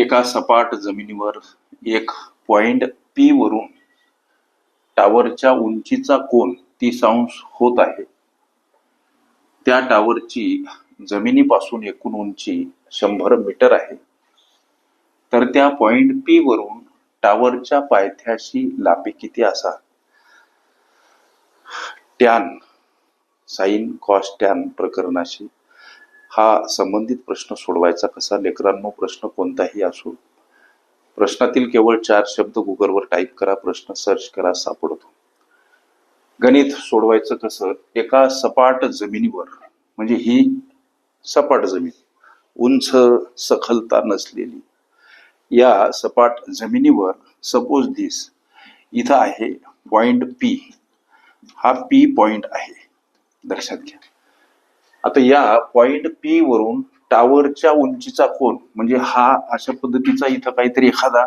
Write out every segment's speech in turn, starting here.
एका सपाट जमिनीवर एक पॉइंट पी वरून टावरच्या उंचीचा कोन तीस अंश होत आहे. त्या टावरची जमिनीपासून एकूण उंची शंभर मीटर आहे. तर त्या पॉइंट पी वरून टावरच्या पायथ्याशी लांबी किती असा टॅन साईन कॉस टॅन प्रकरणाशी हा संबंधित प्रश्न सोडवायचा कसा? लेकरांनो प्रश्न कोणताही असो. प्रश्नातील केवळ चार शब्द गुगलवर टाईप करा प्रश्न सर्च करा सापडतो. गणित सोडवायचं कसं? एका सपाट जमिनीवर म्हणजे ही सपाट जमीन उंच सखलता नसलेली. या सपाट जमिनीवर सपोज दिस इथं आहे पॉइंट पी हा पी पॉइंट आहे. लक्षात घ्या. आता या पॉइंट पी वरून टावरच्या उंचीचा कोण म्हणजे हा अशा पद्धतीचा इथं काहीतरी एखादा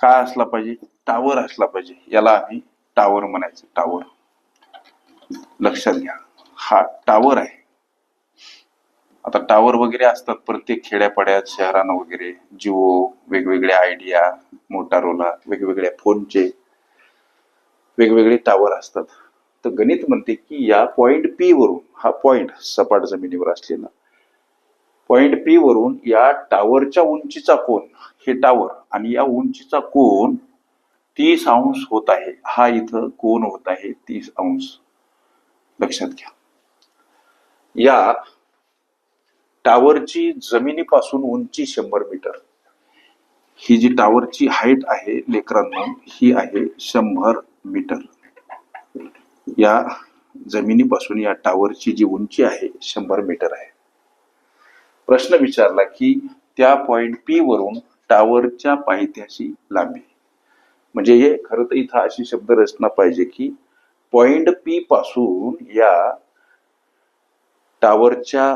काय असला पाहिजे टावर असला पाहिजे याला आम्ही टावर म्हणायचं. टावर लक्षात घ्या. हा टावर आहे. आता टावर वगैरे असतात प्रत्येक खेड्यापाड्यात शहरानं वगैरे जिओ वेगवेगळ्या आयडिया मोटारोला वेगवेगळ्या फोनचे वेगवेगळे टावर असतात. तर गणित म्हणते की या पॉइंट पी वरून हा पॉइंट सपाट जमिनीवर असलेला पॉइंट पी वरून या टावरच्या उंचीचा कोण हे टावर आणि या उंचीचा कोण तीस अंश होत आहे. हा इथं कोण होत आहे तीस अंश. लक्षात घ्या. या टावरची जमिनीपासून उंची शंभर मीटर ही जी टावरची हाईट आहे लेकरांना ही आहे शंभर मीटर या जमिनीपासून या टावरची जी उंची आहे शंभर मीटर आहे. प्रश्न विचारला की त्या पॉइंट पी वरून टावरच्या पायथ्याशी लांबी. म्हणजे हे खरं तर इथं अशी शब्द रचना पाहिजे की पॉइंट पी पासून या टावरच्या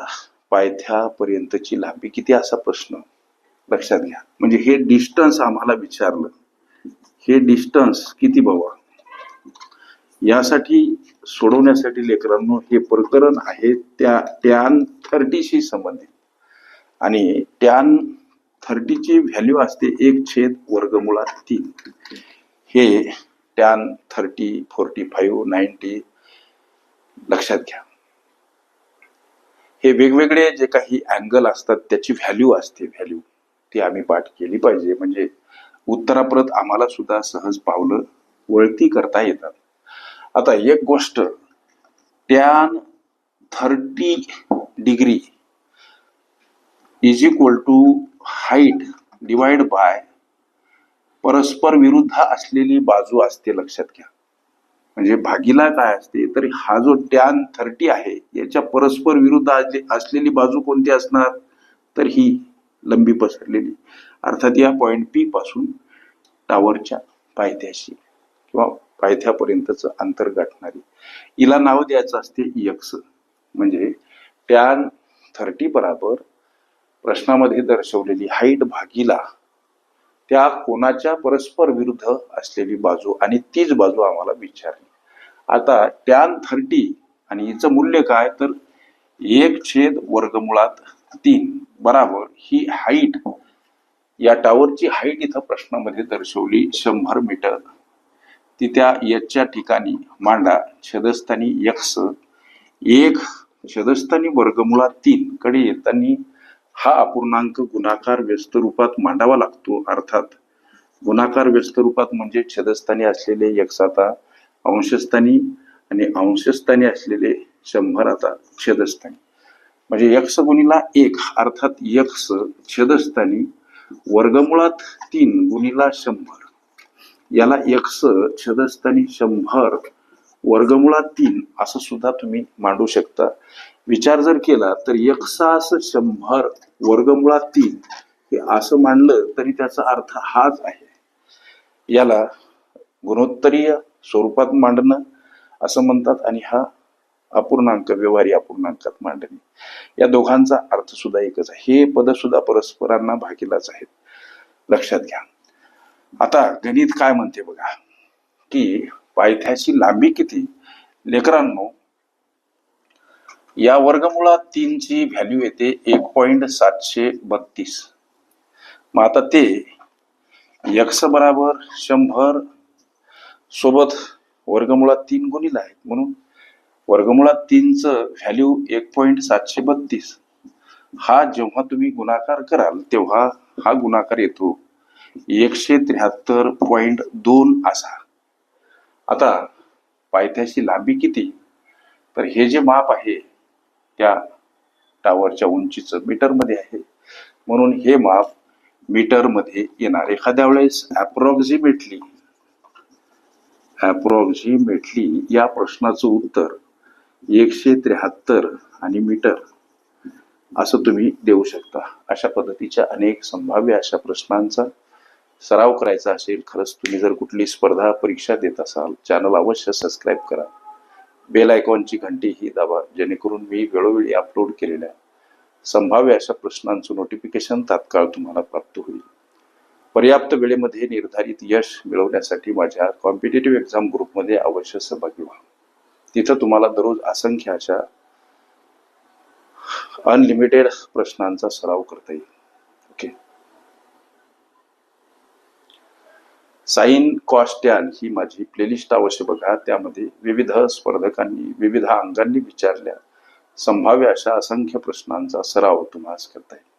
पायथ्यापर्यंतची लांबी किती असा प्रश्न? लक्षात घ्या. म्हणजे हे डिस्टन्स आम्हाला विचारलं. हे डिस्टन्स किती बाबा? यासाठी सोडवण्यासाठी लेकरांनो हे प्रकरण आहे त्या टॅन थर्टीशी संबंधित. आणि टॅन थर्टीची व्हॅल्यू असते एक छेद वर्गमुळात तीन. हे tan thirty forty five ninety लक्षात घ्या. हे वेगवेगळे जे काही अँगल असतात त्याची व्हॅल्यू असते व्हॅल्यू ती आम्ही पाठ केली पाहिजे. म्हणजे उत्तराप्रत आम्हाला सुद्धा सहज पावलं वळती करता येतात. आता एक गोष्ट tan thirty degree is equal to height divide by परस्पर विरुद्ध असलेली बाजू असते लक्षात घ्या. म्हणजे भागीला काय असते तर हा जो टॅन थर्टी आहे याच्या परस्पर विरुद्ध असलेली बाजू कोणती असणार? तर ही लंबी पसरलेली. अर्थात या पॉइंट पी पासून टावरच्या पायथ्याशी. किंवा पायथ्यापर्यंतचं अंतर गाठणारी. हिला नाव द्यायचं असते यक्स. म्हणजे टॅन थर्टी बराबर प्रश्नामध्ये दर्शवलेली हाईट भागीला त्या कोणाच्या परस्पर विरुद्ध असलेली बाजू आणि तीच बाजू आम्हाला विचारली. आता टॅन थर्टी आणि हिचं मूल्य काय? तर एक छेद वर्गमुळात तीन बराबर ही हाईट या टावरची हाईट इथं प्रश्नामध्ये दर्शवली शंभर मीटर. ती त्या याच्या ठिकाणी मांडा छदस्थानी यक्स एक छदस्थानी वर्गमुळात तीन कडे येताना हा अपूर्णांक गुणाकार व्यस्त रूपात मांडावा लागतो. अर्थात गुणाकार व्यस्त रूपात म्हणजे छदस्थानी असलेले यक्षाता आता अंशस्थानी आणि अंशस्थानी असलेले शंभर आता छेदस्थानी. म्हणजे यक्ष गुणीला एक अर्थात यक्ष छेदस्थानी वर्गमुळात तीन गुणीला शंभर. याला यक्स छेदस्थानी शंभर वर्गमुळात तीन असं सुद्धा तुम्ही मांडू शकता. विचार जर केला तर यक्सास शंभर वर्गमुळात तीन हे असं मांडलं तरी त्याचा अर्थ हाच आहे. याला गुणोत्तरीय स्वरूपात मांडणं असं म्हणतात आणि हा अपूर्णांक व्यवहारी अपूर्णांकात मांडणे. या दोघांचा अर्थ सुद्धा एकच आहे. हे पद सुद्धा परस्परांना भागीलाच आहेत. लक्षात घ्या. आता गणित काय म्हणते बघा की पायथ्याची लांबी किती? लेकरांनो या वर्गमुळात तीनची व्हॅल्यू येते एक पॉइंट सातशे बत्तीस. मग आता ते यक्स बराबर शंभर सोबत वर्गमुळात तीन गुणिले आहेत. म्हणून वर्गमुळात तीनचं व्हॅल्यू एक पॉईंट सातशे बत्तीस. हा जेव्हा तुम्ही गुणाकार कराल तेव्हा हा गुणाकार येतो. एकशे त्र्याहत्तर पॉइंट दोन असा. आता पायथ्याची लांबी किती? तर हे जे माप आहे त्या टावरच्या उंचीचं मीटरमध्ये आहे. म्हणून हे माप मीटरमध्ये येणार. एखाद्या वेळेस अप्रॉक्सिमेटली अप्रॉक्सिमेटली या प्रश्नाचं उत्तर एकशे त्र्याहत्तर आणि मीटर असं तुम्ही देऊ शकता. अशा पद्धतीच्या अनेक संभाव्य अशा प्रश्नांचा सराव करायचा असेल खरंच तुम्ही जर कुठली स्पर्धा परीक्षा देत असाल चॅनल अवश्य सबस्क्राईब करा. बेल आयकॉनची घंटी ही दाबा जेणेकरून मी वेळोवेळी अपलोड केलेल्या संभाव्य अशा प्रश्नांचं नोटिफिकेशन तात्काळ तुम्हाला प्राप्त होईल. पर्याप्त वेळेमध्ये निर्धारित यश मिळवण्यासाठी माझ्या कॉम्पिटेटिव्ह एक्झाम ग्रुपमध्ये अवश्य सहभागी व्हा. तिथं तुम्हाला दररोज असंख्य अशा अनलिमिटेड प्रश्नांचा सराव करता येईल. साईन कॉस्टॅन ही माझी प्लेलिस्ट अवश्य बघा. त्यामध्ये विविध स्पर्धकांनी विविध अंगांनी विचारल्या. संभाव्य अशा असंख्य प्रश्नांचा सराव तुम्हाला करता येईल